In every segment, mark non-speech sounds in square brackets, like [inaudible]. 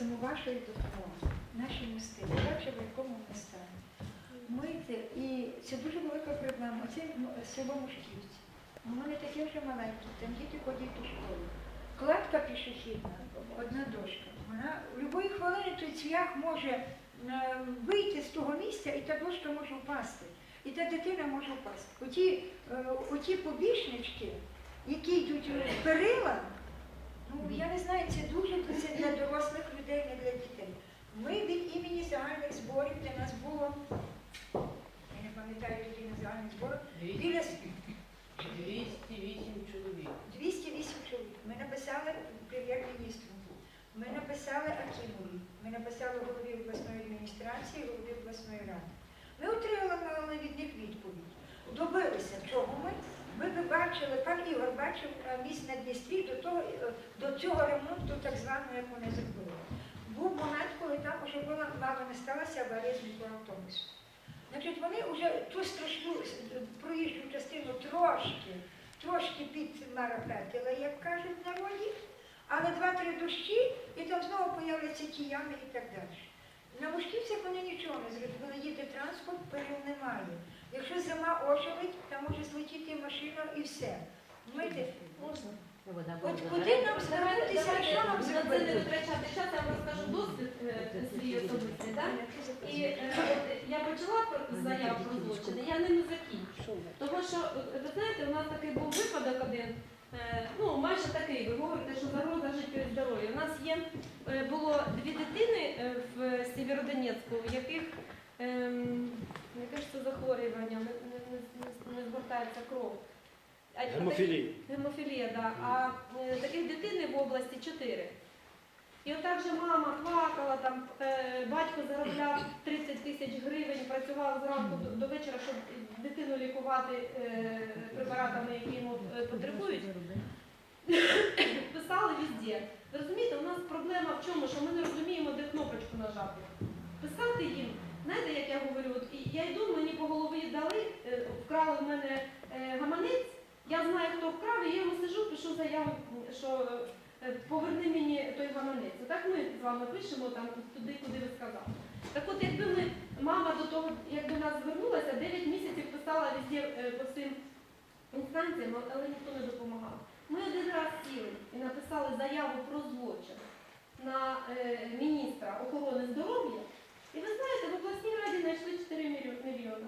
просимо вашої допомоги, наші мости, бачимо, в якому ми стані. Мити, і це дуже велика проблема. Оце село Мушківці. Воно не таке вже маленьке, там діти ходять до школи. Кладка пішохідна, одна дошка. Вона в будь-якої хвилини той цвях може е, вийти з того місця, і та дошка може впасти. І та дитина може впасти. Оті, е, оті побічнички, які йдуть перила, ну я не знаю, це дуже це для дорослих людей, не для дітей. Ми від імені загальних зборів, де нас було, я не пам'ятаю тоді на загальних зборах, біля с- 208 чоловік. 208 чоловік. Ми написали прем'єр-міністру. Ми написали Акімові, ми написали голові обласної адміністрації, голові обласної ради. Ми отримали від них відповідь. Добилися чого ми. Ви би бачили, пан Ігор бачив міст на Дністрі до, того, е, до цього ремонту, так званого, як вони зробили. Був момент, коли там вже була мало не сталася аварія з мікроавтобусом. Значить, вони вже ту страшну е, проїжджу частину трошки, трошки підмарапетили, як кажуть в народі, але два-три дощі, і там знову появляться ті ями і так далі. На Мушківцях вони нічого не зробили, коли їде транспорт, перил немає. Якщо зима оживить, там може злетіти машина і все. Мити. Можна? От куди нам звернутися, що нам На це не зробити? витрачати час, я вам розкажу досвід е, свій особистий. так? І е, я почала про- заяву про злочини, я ними закінчу. Тому що, е, ви знаєте, у нас такий був випадок один, е, ну майже такий, ви говорите, що загроза життю і здоров'ю. У нас є, е, було дві дитини е, в Сєвєродонецьку, в яких яке ж це захворювання, не, не, не, не згортається кров. А- Гемофілія. Гемофілія, так. А е, таких дитини в області чотири. І отак же мама плакала, там, е, батько заробляв 30 тисяч гривень, працював зранку до, до вечора, щоб дитину лікувати е, препаратами, які йому е, потребують. [laughs] Писали везде. Ви розумієте, у нас проблема в чому, що ми не розуміємо, де кнопочку нажати. Писати їм, знаєте, як я говорю, от, я йду, мені по голові дали, е, вкрали в мене гаманець, я знаю, хто вкрав, і я йому сижу, пишу заяву, що поверни мені той гаманець. Отак ми з вами пишемо там туди, куди ви сказали. Так от, якби ми, мама до нас звернулася, 9 місяців писала везде е, по всім інстанціям, але ніхто не допомагав. Ми один раз сіли і написали заяву про злочин на е, міністра охорони здоров'я. І ви знаєте, в обласній раді знайшли 4 мільйони.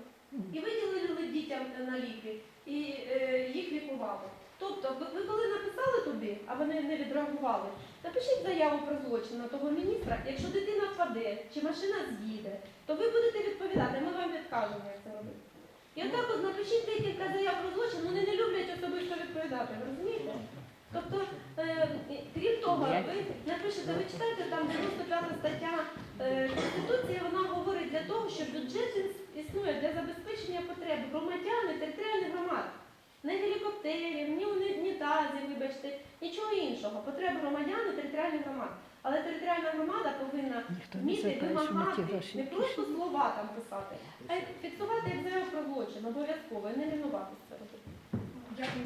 І виділили дітям на ліки, і е, їх лікували. Тобто, ви коли написали туди, а вони не відреагували, напишіть заяву про злочин на того міністра. Якщо дитина впаде чи машина з'їде, то ви будете відповідати, ми вам відкажемо, як це робити. І отак от напишіть декілька заяв про злочин, вони не люблять особисто відповідати, ви розумієте? Тобто, е, крім того, ви напишете, ви читаєте там 95 стаття е, Конституції, вона говорить для того, що бюджет існує для забезпечення потреб громадян і територіальних громад. Не гелікоптерів, вибачте, нічого іншого. Потреби громадян і територіальних громад. Але територіальна громада повинна вміти вимагати, не просто слова там писати, а й фіксувати як заяву про злочин, обов'язково, і не лінуватися робити. Дякую.